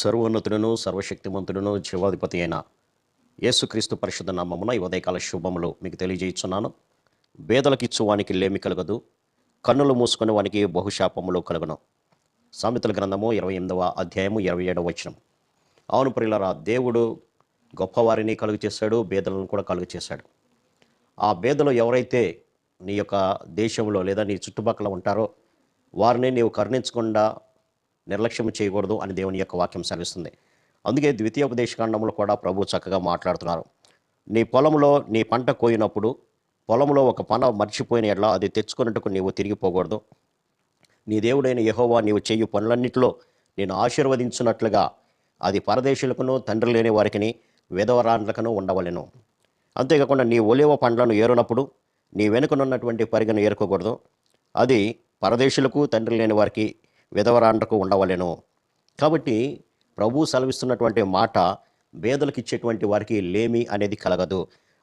సర్వోన్నతుడను సర్వశక్తిమంతుడను జీవాధిపతి అయిన యేసుక్రీస్తు పరిషత్ నామమున ఈ ఉదయకాల శుభములు మీకు తెలియజేస్తున్నాను బేదలకిచ్చు వానికి లేమి కలగదు కన్నులు మూసుకుని వానికి బహుశాపములు కలుగును. సామెతల గ్రంథము ఇరవై ఎనిమిదవ అధ్యాయము ఇరవై ఏడవ వచనం. అవును ప్రియులరా దేవుడు గొప్పవారిని కలుగు చేశాడు బేదలను కూడా కలుగు చేశాడు. ఆ బేదలు ఎవరైతే నీ యొక్క దేశంలో లేదా నీ చుట్టుపక్కల ఉంటారో వారిని నీవు కరుణించకుండా నిర్లక్ష్యం చేయకూడదు అని దేవుని యొక్క వాక్యం సెలవిస్తుంది. అందుకే ద్వితీయోపదేశకాండంలో కూడా ప్రభు చక్కగా మాట్లాడుతున్నారు. నీ పొలంలో నీ పంట కోయినప్పుడు పొలంలో ఒక పన మర్చిపోయిన ఎట్లా అది తెచ్చుకున్నట్టుకు నీవు తిరిగిపోకూడదు నీ దేవుడైన యహోవా నీవు చేయు పనులన్నిటిలో నేను ఆశీర్వదించినట్లుగా అది పరదేశులకును తండ్రి లేని వారికిని విధవరాండ్లకును ఉండవలెను. అంతేకాకుండా నీ ఒలివ పండ్లను ఏరునప్పుడు నీ వెనుకనున్నటువంటి పరిగణ ఏరుకోకూడదు. అది పరదేశులకు తండ్రి లేని వారికి విధవరాండ్రకు ఉండవలెను. కాబట్టి ప్రభు సెలవిస్తున్నటువంటి మాట బేదలకు ఇచ్చేటువంటి వారికి లేమి అనేది కలగదు.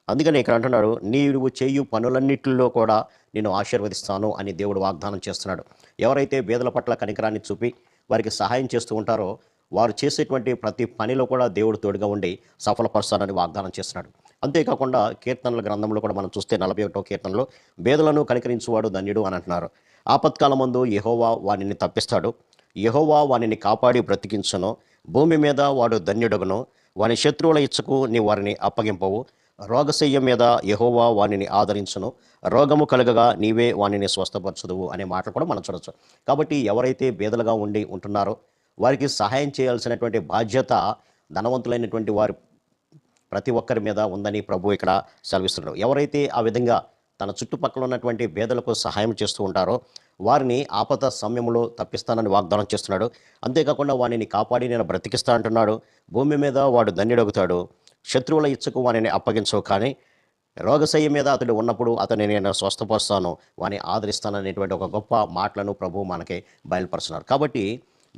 అందుకని ఇక్కడ అంటున్నాడు నీవు చేయు పనులన్నింటిలో కూడా నేను ఆశీర్వదిస్తాను అని దేవుడు వాగ్దానం చేస్తున్నాడు. ఎవరైతే బేదల పట్ల కనికరాన్ని చూపి వారికి సహాయం చేస్తూ ఉంటారో వారు చేసేటువంటి ప్రతి పనిలో కూడా దేవుడు తోడుగా ఉండి సఫలపరుస్తానని వాగ్దానం చేస్తున్నాడు. అంతేకాకుండా కీర్తనల గ్రంథంలో కూడా మనం చూస్తే నలభై ఒకటో కీర్తనలో బేదలను కనికరించువాడు ధన్యుడు అని అంటున్నారు. ఆపత్కాలమందు యహోవా వానిని తప్పిస్తాడు. యహోవా వానిని కాపాడి బ్రతికించును. భూమి మీద వాడు ధన్యుడగును. వాని శత్రువుల ఇచ్చకు నీ వారిని అప్పగింపవు. రోగశయ్యం మీద యహోవా వానిని ఆదరించును. రోగము కలగగా నీవే వానిని స్వస్థపరచుదువు అనే మాటలు కూడా మనం చూడొచ్చు. కాబట్టి ఎవరైతే బేదలుగా ఉండి ఉంటున్నారో వారికి సహాయం చేయాల్సినటువంటి బాధ్యత ధనవంతులైనటువంటి వారి ప్రతి ఒక్కరి మీద ఉందని ప్రభు ఇక్కడ సెలవిస్తున్నాడు. ఎవరైతే ఆ విధంగా తన చుట్టుపక్కల ఉన్నటువంటి పేదలకు సహాయం చేస్తూ ఉంటారో వారిని ఆపద సమయంలో తప్పిస్తానని వాగ్దానం చేస్తున్నాడు. అంతేకాకుండా వానిని కాపాడి నేను బ్రతికిస్తా అంటున్నాడు. భూమి మీద వాడు ధన్యుడగుతాడు. శత్రువుల ఇచ్చకు వానిని అప్పగించవు కానీ రోగశయ్య మీద అతడు ఉన్నప్పుడు అతని నేను స్వస్థపరుస్తాను. వాని ఆదరిస్తాననేటువంటి ఒక గొప్ప మాటలను ప్రభు మనకి బయలుపరుస్తున్నారు కాబట్టి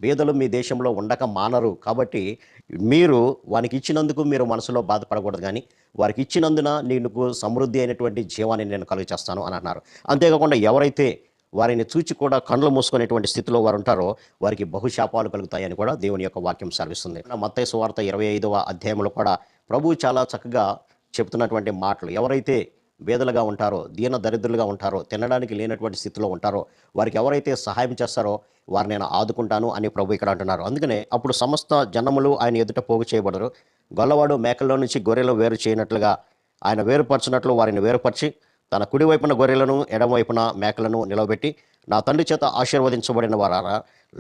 బీదలు మీ దేశంలో ఉండక మానరు. కాబట్టి మీరు వానికి ఇచ్చినందుకు మీరు మనసులో బాధపడకూడదు కానీ వారికి ఇచ్చినందున నీకు సమృద్ధి అయినటువంటి జీవాన్ని నేను కలుగు చేస్తాను అని అన్నారు. అంతేకాకుండా ఎవరైతే వారిని చూచి కూడా కండ్లు మూసుకునేటువంటి స్థితిలో వారు ఉంటారో వారికి బహుశాపాలు కలుగుతాయని కూడా దేవుని యొక్క వాక్యం సర్విస్తుంది మత్తయి సువార్త ఇరవై ఐదవ అధ్యాయంలో కూడా ప్రభు చాలా చక్కగా చెప్తున్నటువంటి మాటలు. ఎవరైతే వేదలుగా ఉంటారో దీన దరిద్రులుగా ఉంటారో తినడానికి లేనటువంటి స్థితిలో ఉంటారో వారికి ఎవరైతే సహాయం చేస్తారో వారిని నేను ఆదుకుంటాను అని ప్రభు ఇక్కడ అంటున్నారు. అందుకనే అప్పుడు సమస్త జనములు ఆయన ఎదుట పోగు చేయబడరు. గొల్లవాడు మేకల్లో నుంచి గొర్రెలు వేరు చేయనట్లుగా ఆయన వేరుపరచినట్లు వారిని వేరుపరిచి తన కుడివైపున గొర్రెలను ఎడమవైపున మేకలను నిలవబెట్టి నా తండ్రి చేత ఆశీర్వదించబడిన వారారా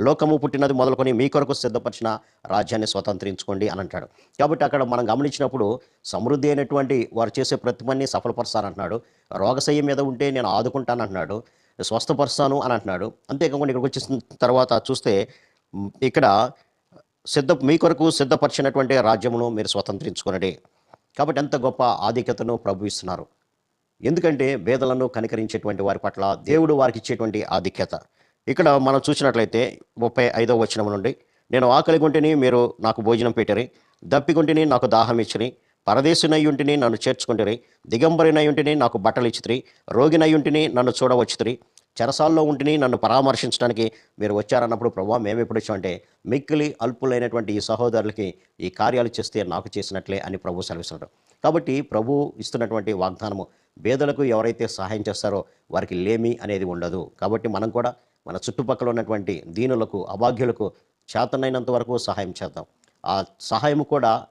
లోకము పుట్టినది మొదలుకొని మీ కొరకు సిద్ధపరిచిన రాజ్యాన్ని స్వతంత్రించుకోండి అని అంటాడు. కాబట్టి అక్కడ మనం గమనించినప్పుడు సమృద్ధి అయినటువంటి వారు చేసే ప్రతి పని సఫలపరుస్తానంటున్నాడు. రోగశయ్య మీద ఉంటే నేను ఆదుకుంటానంటున్నాడు. స్వస్థపరుస్తాను అని అంటున్నాడు. అంతేకాకుండా ఇక్కడికి వచ్చిన తర్వాత చూస్తే ఇక్కడ సిద్ధ మీ కొరకు సిద్ధపరిచినటువంటి రాజ్యమును మీరు స్వతంత్రించుకునడే. కాబట్టి ఎంత గొప్ప ఆధిక్యతను ప్రభు ఇస్తున్నారు. ఎందుకంటే వేదలను కనికరించేటువంటి వారి పట్ల దేవుడు వారికి ఇచ్చేటువంటి ఆధిక్యత. ఇక్కడ మనం చూసినట్లయితే ముప్పై ఐదవ వచనం నుండి నేను ఆకలి గుంటిని మీరు నాకు భోజనం పెట్టిరి దప్పిగుంటిని నాకు దాహం ఇచ్చిరి పరదేశునయ్యుంటిని నన్ను చేర్చుకుంటిరి దిగంబరినయ్యుంటిని నాకు బట్టలు ఇచ్చిరి రోగినయ్యుంటిని నన్ను చూడవచ్చుతురి చెరసాల్లో ఉంటిని నన్ను పరామర్శించడానికి మీరు వచ్చారన్నప్పుడు ప్రభావ మేము ఎప్పుడు వచ్చామంటే మిక్కిలి అల్పులైనటువంటి ఈ సహోదరులకి ఈ కార్యాలు చేస్తే నాకు చేసినట్లే అని ప్రభు సెలవిస్తున్నాడు. కాబట్టి ప్రభు ఇస్తున్నటువంటి వాగ్దానము పేదలకు ఎవరైతే సహాయం చేస్తారో వారికి లేమి అనేది ఉండదు. కాబట్టి మనం కూడా మన చుట్టుపక్కల ఉన్నటువంటి దీనులకు అభాగ్యులకు చేతనైనంత వరకు సహాయం చేద్దాం. ఆ సహాయం కూడా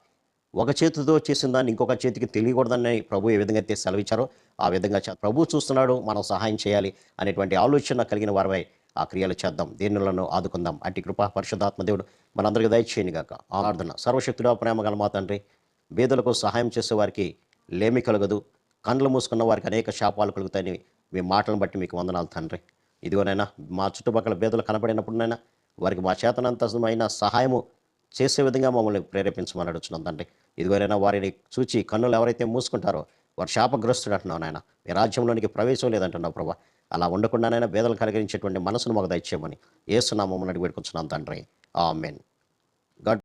ఒక చేతితో చేసిన దాన్ని ఇంకొక చేతికి తెలియకూడదని ప్రభు ఏ విధంగా అయితే సెలవిచ్చారో ఆ విధంగా ప్రభు చూస్తున్నాడు మనం సహాయం చేయాలి అనేటువంటి ఆలోచన కలిగిన వారిపై ఆ క్రియలు చేద్దాం. దీనులను ఆదుకుందాం. అట్టి కృపా పరిశుద్ధాత్మ దేవుడు మనందరికీ దయచేయనిగాక. ఆరాధన. సర్వశక్తుడా ప్రేమ గల మా తండ్రి బీదలకు సహాయం చేసేవారికి లేమి కలగదు కండ్లు మూసుకున్న వారికి అనేక శాపాలు కలుగుతాయని మీ మాటలను బట్టి మీకు వందనాలు తండ్రి. ఇదిగోనైనా మా చుట్టుపక్కల బీదలు కనపడినప్పుడునైనా వారికి మా చేతనంతమైన సహాయము చేసే విధంగా మమ్మల్ని ప్రేరేపించమని అడుగుతున్నాం తండ్రి. ఇదిగోనైనా వారిని చూచి కన్నులు ఎవరైతే మూసుకుంటారో వారు శాపగ్రస్తుడు అంటున్నావు నాయన. మీ రాజ్యంలోనికి ప్రవేశం లేదంటున్నావు ప్రభా. అలా ఉండకుండానైనా బేదలు కలిగించేటువంటి మనసును మాకు దయచేయమని ఏసునామని అడిగి పెట్టుకుంటున్నాం తండ్రి. ఆమెన్.